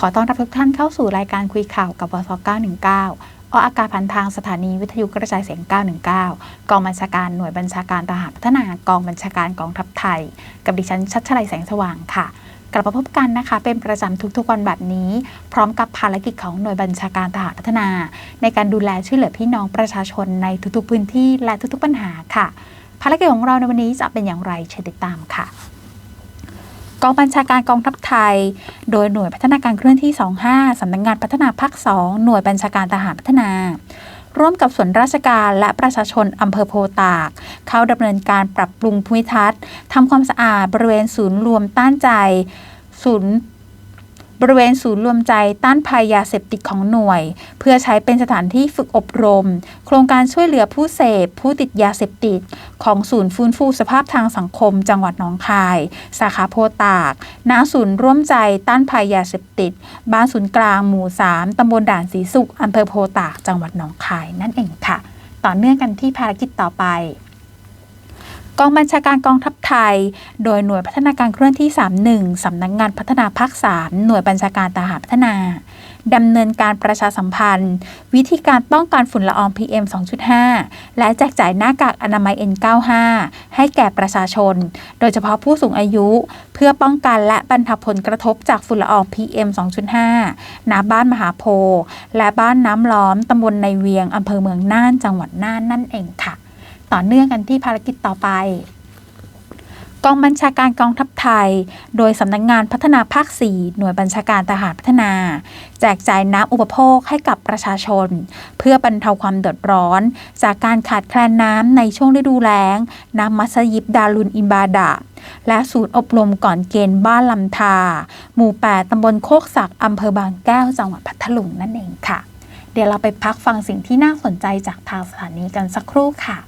ขอต้อนรับทุกท่านเข้าสู่รายการคุยข่าวกับวส919 ออกอากาศผ่านทางสถานีวิทยุกระจายเสียง 919 กองบัญชาการหน่วยบัญชาการทหารพัฒนากองบัญชาการกองทัพไทย กับดิฉันชัชชัยแสงสว่างค่ะ กลับมาพบกันนะคะ เป็นประจำทุกๆวันแบบนี้ พร้อมกับภารกิจของหน่วยบัญชาการทหารพัฒนา ในการดูแลช่วยเหลือพี่น้องประชาชนในทุกๆพื้นที่และทุกๆปัญหาค่ะ ภารกิจของเราในวันนี้จะเป็นอย่างไรเชิญติดตามค่ะ องบัญชาการกองทัพไทย โดยหน่วยพัฒนาการเคลื่อนที่ 25 สำนักงงานพัฒนาภาค 2 หน่วยบัญชาการทหารพัฒนา ร่วมกับส่วนราชการและประชาชนอำเภอโพตาก เข้าดำเนินการปรับปรุงภูมิทัศน์ทำความสะอาดบริเวณศูนย์รวมต้านใจ ศูนย์ บริเวณศูนย์รวมใจต้านภัยยาเสพติดของหน่วย เพื่อใช้เป็นสถานที่ฝึกอบรม โครงการช่วยเหลือผู้เสพ ผู้ติดยาเสพติด ของศูนย์ฟื้นฟูสภาพทางสังคม จังหวัดหนองคาย สาขาโพตากณศูนย์ร่วมใจต้านภัยยาเสพติด บ้านศูนย์กลางหมู่3ตำบลด่านสีสุขอำเภอโพตาก จังหวัดหนองคายนั่นเองค่ะ ต่อเนื่องกันที่ภารกิจต่อไป กองบัญชาการกองทัพไทย โดยหน่วยพัฒนาการเคลื่อนที่ 31 สำนักงงานพัฒนาภาค 3 หน่วยบัญชาการทหารพัฒนาดำเนินการประชาสัมพันธ์ วิธีการป้องกันฝุ่นละออง PM 2.5 และแจกจ่ายหน้ากากอนามัย N95 ให้แก่ประชาชน โดยเฉพาะผู้สูงอายุ เพื่อป้องกันและบรรเทาผลกระทบจากฝุ่นละออง PM 2.5 ณ บ้านมหาโพ และบ้านน้ำล้อมตำบลในเวียงอำเภอเมืองน่าน จังหวัดน่านนั่นเองค่ะ ต่อเนื่องกันที่ภารกิจต่อไป กองบัญชาการกองทัพไทย โดยสำนักงงานพัฒนาภาค 4 หน่วยบัญชาการทหารพัฒนา แจกจ่ายน้ำอุปโภคให้กับประชาชน เพื่อบรรเทาความเดือดร้อน จากการขาดแคลนน้ำในช่วงฤดูแล้ง น้ำมัสยิบดารุนอินบาดะและศูนย์อบรมก่อนเกณฑ์บ้านลำทา หมู่ 8 ตำบลโคกศักอำเภอบางแก้ว จังหวัดพัทลุงนั่นเองค่ะ เดี๋ยวเราไปพักฟังสิ่งที่น่าสนใจจากทางสถานีกันสักครู่ค่ะ